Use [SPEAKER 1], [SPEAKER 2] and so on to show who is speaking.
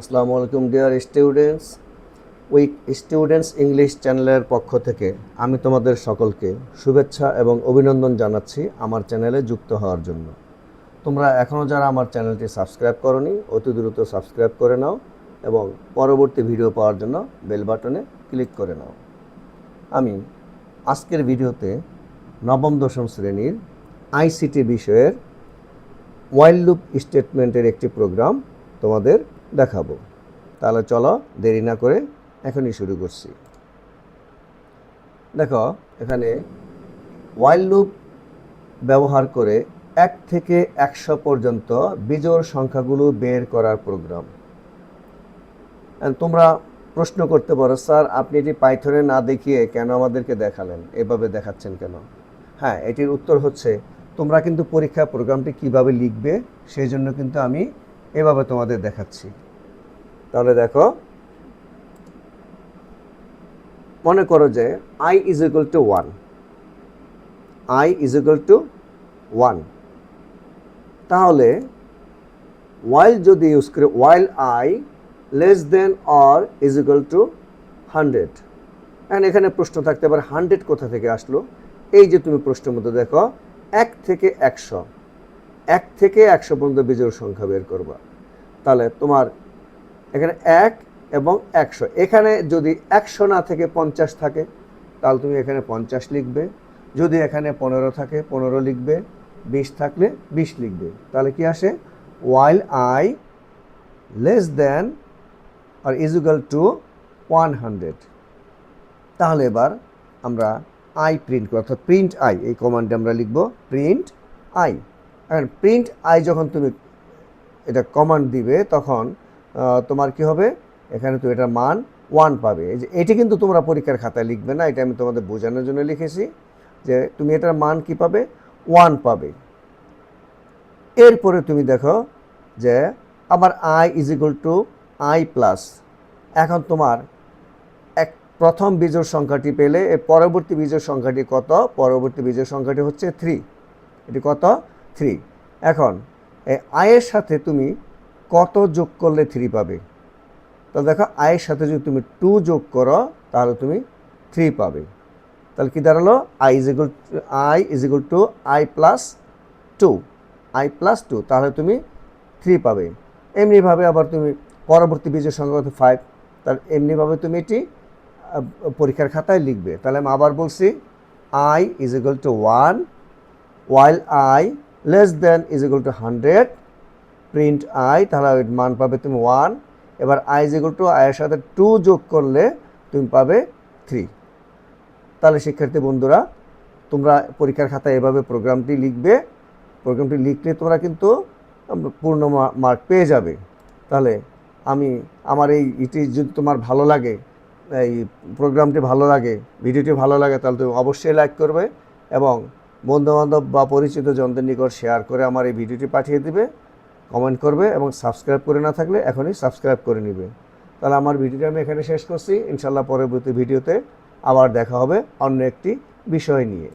[SPEAKER 1] আসসালামু আলাইকুম dear students weak students English চ্যানেলের পক্ষ থেকে আমি তোমাদের সকলকে শুভেচ্ছা এবং অভিনন্দন জানাচ্ছি আমার চ্যানেলে যুক্ত হওয়ার জন্য। তোমরা এখনও যারা আমার চ্যানেলটি সাবস্ক্রাইব করনি, অতি দ্রুত সাবস্ক্রাইব করে নাও এবং পরবর্তী ভিডিও পাওয়ার জন্য বেল বাটনে ক্লিক করে নাও। আমি আজকের ভিডিওতে নবম, দশম শ্রেণির আইসিটি বিষয়ের ওয়াইল্ড লুপ স্টেটমেন্টের একটি প্রোগ্রাম তোমাদের দেখাবো। তাহলে চলো দেরি না করে এখনই শুরু করছি। দেখো, এখানে ওয়াইল্ড লুপ ব্যবহার করে এক থেকে একশো পর্যন্ত বিজোড় সংখ্যাগুলো বের করার প্রোগ্রাম তোমরা প্রশ্ন করতে পারো, স্যার, আপনি এটি পাইথনে না দেখিয়ে কেন আমাদেরকে দেখালেন? এভাবে দেখাচ্ছেন কেন? হ্যাঁ এটির উত্তর হচ্ছে, তোমরা কিন্তু পরীক্ষা প্রোগ্রামটি কীভাবে লিখবে, সেই জন্য কিন্তু আমি এভাবে তোমাদের দেখাচ্ছি। তাহলে দেখো, মনে করো যে i is equal to one i is equal to one তাহলে ওয়াইল যদি ইউজ করে while i less than or is equal to hundred and এখানে প্রশ্ন থাকতে পারে হান্ড্রেড কোথা থেকে আসলো? এই যে তুমি প্রশ্নের মধ্যে দেখো, এক থেকে একশো। এক থেকে একশো পর্যন্ত বিজোড় সংখ্যা বের করবা। তাহলে তোমার এখানে এক এবং একশো। এখানে যদি একশো না থেকে পঞ্চাশ থাকে, তাহলে তুমি এখানে পঞ্চাশ লিখবে। যদি এখানে পনেরো থাকে, পনেরো লিখবে। বিশ থাকলে বিশ লিখবে। তাহলে কি আসে? While i less than or equal to one hundred তাহলে এবার আমরা আই প্রিন্ট করি, অর্থাৎ প্রিন্ট আই এই কমান্ডে আমরা লিখব প্রিন্ট আই এখন প্রিন্ট আই যখন তুমি এটা কমান্ড দিবে, তখন তোমার কি হবে? এখানে তুমি এটার মান ওয়ান পাবে। এই যে এটি কিন্তু তোমরা পরীক্ষার খাতায় লিখবে না, এটা আমি তোমাদের বোঝানোর জন্য লিখেছি যে তুমি এটার মান কি পাবে? ওয়ান পাবে। এরপরে তুমি দেখো যে আবার i is equal to i plus এখন তোমার এক প্রথম বীজোড় সংখ্যাটি পেলে, এর পরবর্তী বীজোড় সংখ্যাটি কত? পরবর্তী বীজোড় সংখ্যাটি হচ্ছে থ্রি এটি কত? থ্রি এখন এই আয়ের সাথে তুমি কত যোগ করলে থ্রি পাবে? তাহলে দেখো, আয়ের সাথে যদি তুমি টু যোগ করো, তাহলে তুমি থ্রি পাবে। তাহলে কি দাঁড়াল? I is equal i is equal to i plus two i plus two তাহলে তুমি থ্রি পাবে। এমনিভাবে আবার তুমি পরবর্তী বীজের সংখ্যা হচ্ছে ফাইভ তাহলে এমনিভাবে তুমি এটি পরীক্ষার খাতায় লিখবে। তাহলে আমি আবার বলছি i is equal to one while i less than is equal to hundred print i তাহলে মান পাবে তুমি ওয়ান এবার আই ইজ ইকুয়াল টু আয়ের সাথে টু যোগ করলে তুমি পাবে থ্রি তাহলে শিক্ষার্থী বন্ধুরা, তোমরা পরীক্ষার খাতায় এভাবে প্রোগ্রামটি লিখবে। প্রোগ্রামটি লিখলে তোমরা কিন্তু পূর্ণ মার্ক পেয়ে যাবে। তাহলে আমি, আমার এই ইটি যদি তোমার ভালো লাগে, এই প্রোগ্রামটি ভালো লাগে, ভিডিওটি ভালো লাগে, তাহলে তুমি অবশ্যই লাইক করবে এবং বন্ধুবান্ধব বা পরিচিত জনদের নিকট শেয়ার করে আমার এই ভিডিওটি পাঠিয়ে দিবে কমেন্ট করবে এবং সাবস্ক্রাইব করে না থাকলে এখনই সাবস্ক্রাইব করে নিবে। তাহলে আমার ভিডিওটি আমি এখানে শেষ করছি। ইনশাল্লাহ পরবর্তী ভিডিওতে আবার দেখা হবে অন্য একটি বিষয় নিয়ে।